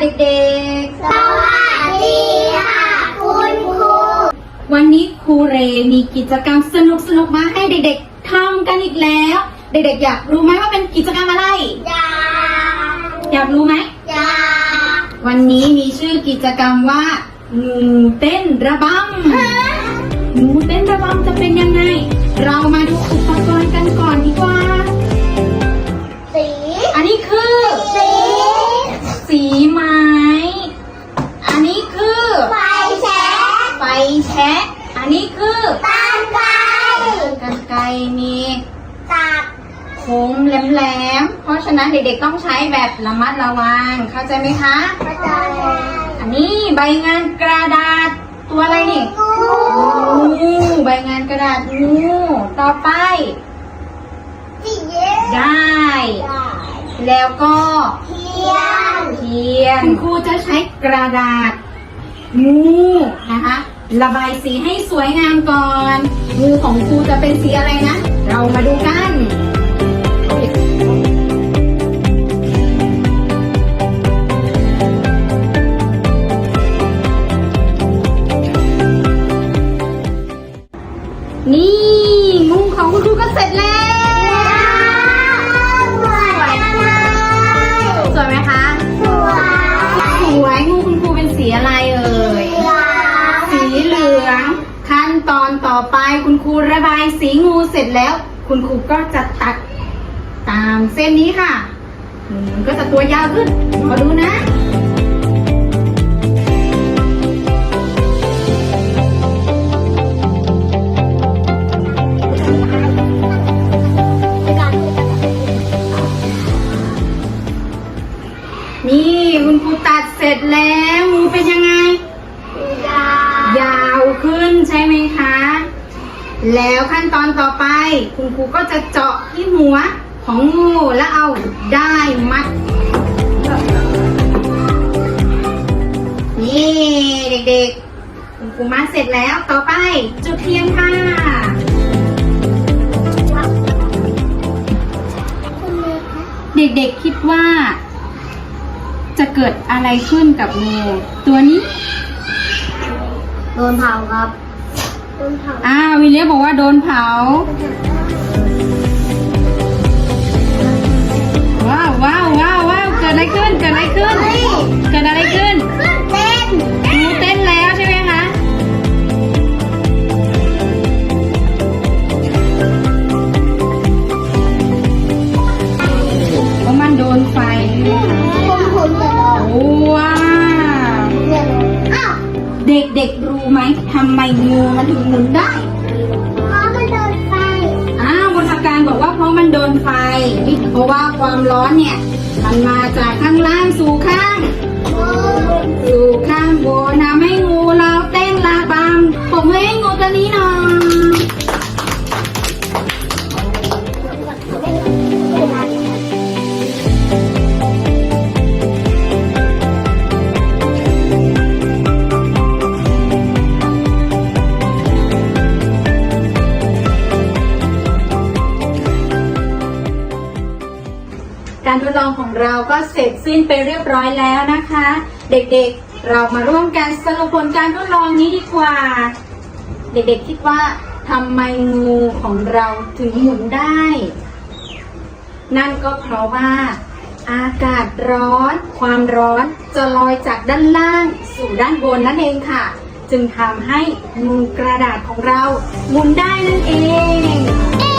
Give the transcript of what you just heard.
เด็กสวัสดีค่ะคุณครูๆวันนี้ครูเรมีกิจกรรมสนุกๆมาให้เด็กๆทำกันอีกแล้ว เด็กๆ อยากรู้ไหมว่าเป็นกิจกรรมอะไรยาอยากรู้ไหมยาวันนี้มีชื่อกิจกรรมว่างูเต้นระบำงูเต้นระบำจะเป็นยังไง เรามาดูอุปกรณ์กันก่อนดีกว่า สีไม้ อันนี้คือไฟแช็กไฟแช็กอันนี้คือตานไฟกันไกรมีตัดคมแหลมๆ เพราะฉะนั้นเด็กๆต้องใช้แบบระมัดระวัง เข้าใจไหมคะกระจายอันนี้ใบงานกระดาษตัวอะไรนี่งูงูใบงานกระดาษงูต่อไปสีเย็นได้ แล้วก็เทียนเทียนคุณครูจะใช้กระดาษงูนะคะ ระบายสีให้สวยงามก่อนงูของครูจะเป็นสีอะไรนะ เรามาดูกันนี่ ขั้นตอนต่อไปคุณครูระบายสีงูเสร็จแล้ว คุณครูก็จะตัดตามเส้นนี้ค่ะอืมก็จะตัวยาวขึ้นมาดูนะนี่คุณครูตัดเสร็จแล้วงูเป็นยังไง ยาวขึ้นใช่ไหมคะ แล้วขั้นตอนต่อไป คุณครูก็จะเจาะที่หัวของงูแล้วเอาได้มัด นี่เด็กๆ คุณครูมัดเสร็จแล้วต่อไป จุดเทียนค่ะ เด็กๆคิดว่า จะเกิดอะไรขึ้นกับงูตัวนี้ โดนเผาครับ นเผาอ้าววิลเลียมบอกว่าโดนเผา ว้าวว้าวว้าวว้าวเกิดอะไรขึ้นเกิดอะไรขึ้น เด็กๆรู้ไหมทำไมงูมันถึงหมุนได้ เพราะมันโดนไฟ อ้าวบนอาการบอกว่าเพราะมันโดนไฟ เพราะว่าความร้อนเนี่ย มันมาจากข้างล่างสู่ข้าง สู่ข้างบนทำให้งูเราเต้นระบำผมให้งูตัวนี้หน่อย การทดลองของเราก็เสร็จสิ้นไปเรียบร้อยแล้วนะคะ เด็กๆเรามาร่วมกันสรุปผลการทดลองนี้ดีกว่า เด็กๆคิดว่าทำไมงูของเราถึงหมุนได้ นั่นก็เพราะว่า อากาศร้อน ความร้อนจะลอยจากด้านล่างสู่ด้านบนนั่นเองค่ะ จึงทำให้งูกระดาษของเราหมุนได้นั่นเอง